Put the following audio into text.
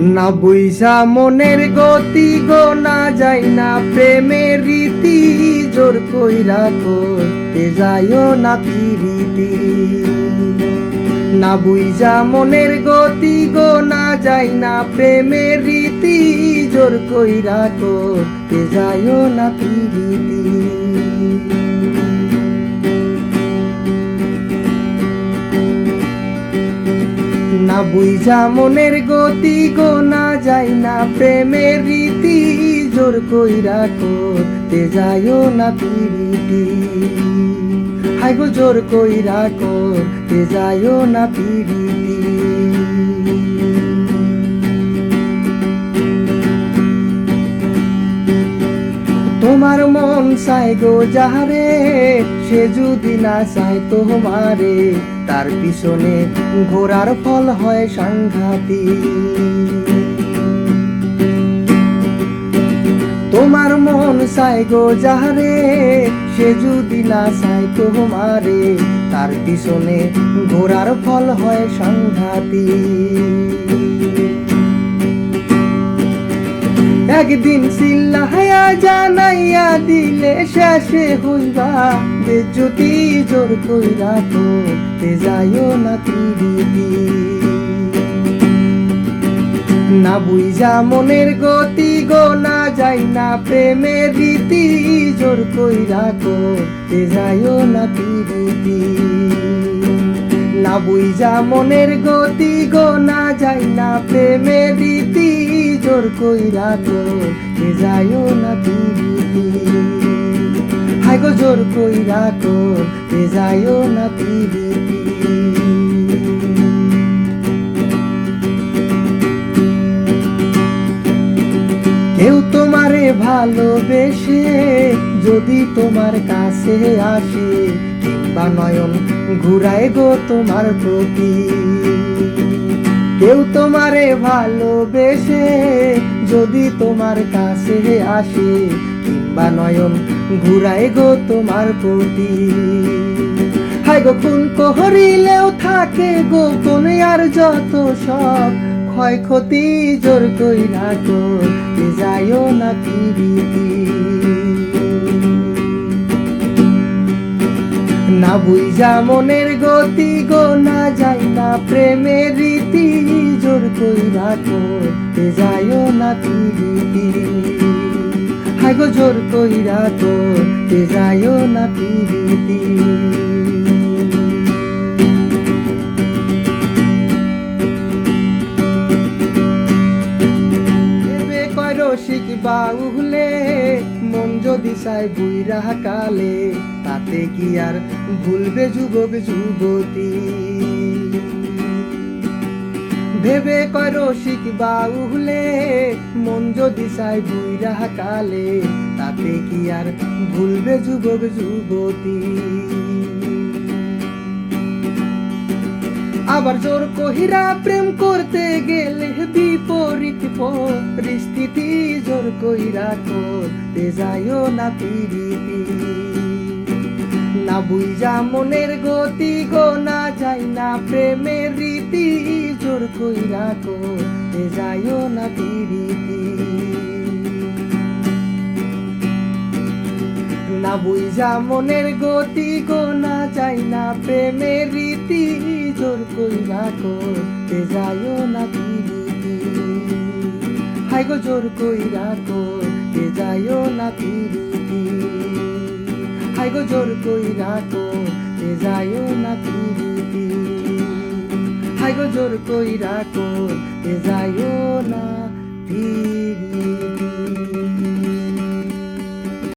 না বুঝা মনের গতি গো, না যাই না প্রেমের রীতি, জোর কইরা করতে যাইও না পিরিতি না বুঝা মনের গতি গো, না যাই না প্রেমের রীতি, জোর কইরা করতে যাইও না পিরিতি বুঝা মনের গতি গো, না যাই না প্রেমের রীতি, জোর কইরা করতে যাইও না পিরিতি হাই গো, জোর কই কইরা করতে যাইও না পিরিতি তোমার মন চাই গো যাহারে সে যদি না চায় তোমারে, তার পিছনে ঘোরার ফল হয় সাংঘাতি তোমার মন চাই গো যাহারে, সে যদি না চায় তোমারে, তার পিছনে ঘোরার ফল হয় সাংঘাতি একদিন চিল্লাহায়া জানাইয়া দিলে শেষে হইবা। বেজ্জতি জোর কইরা করতে যাইও না তিরিতি না বুঝা মনের গতি গো, না যাই না প্রেমের রীতি, জোর কইরা করতে যাইও না তিরিতি না বুঝা মনের গতি গো, না যাই না প্রেমের জোর কইরা করতে যাইও না তিরিতি হাই গো, জোর কইরা করতে যাইও না তিরিতি কেউ তোমারে ভালোবেসে যদি তোমার কাছে আসে, কিংবা নয়ন ঘুরায় গো তোমার প্রতি। কেউ তোমারে ভালোবেসে যদি তোমার কাছে আসে কিংবা নয়ন ঘুরায় গো তোমার প্রতি। হাই গো খুন কহরিলেও থাকে গোপন আর যত সব। ক্ষয়ক্ষতি জোর কইরা করতে যাইও না পিরিতি না বুঝা মনের গতি গো, না যাই না প্রেমের রীতি। জোর কইরা করতে যাইও না পিরিতি হাই গো, জোর কইরা করতে যাইও না পিরিতি রসিক বাউলে যদি চাই বুইরা কালে, তাতে কি আর ভুলবে যুবক, যুবতী? ভেবে কয় রসিক বাউলে, মন যদি চাই বুইরা কালে, তাতে কি আর ভুলবে যুবক, যুবতী? আবার জোর কহিরা প্রেম করতে গেলে বিপরীত পরিস্থিতি জোর কইরা করতে যাইও না পিরিতি না বুঝা মনের গতি গো, না যাই না প্রেমের রীতি, জোর কইরা করতে যাইও না পিরিতি না বুঝা মনের গতি গো, না যাই না প্রেমের রীতি জোর কইরা করতে যায়ও না পিরিতি। হাই গো জোর কইরা করতে যায়ও না পিরিতি। হাই গো জোর কইরা করতে যায়ও না পিরিতি। হাই গো জোর কইরা করতে যায়ও না পিরিতি।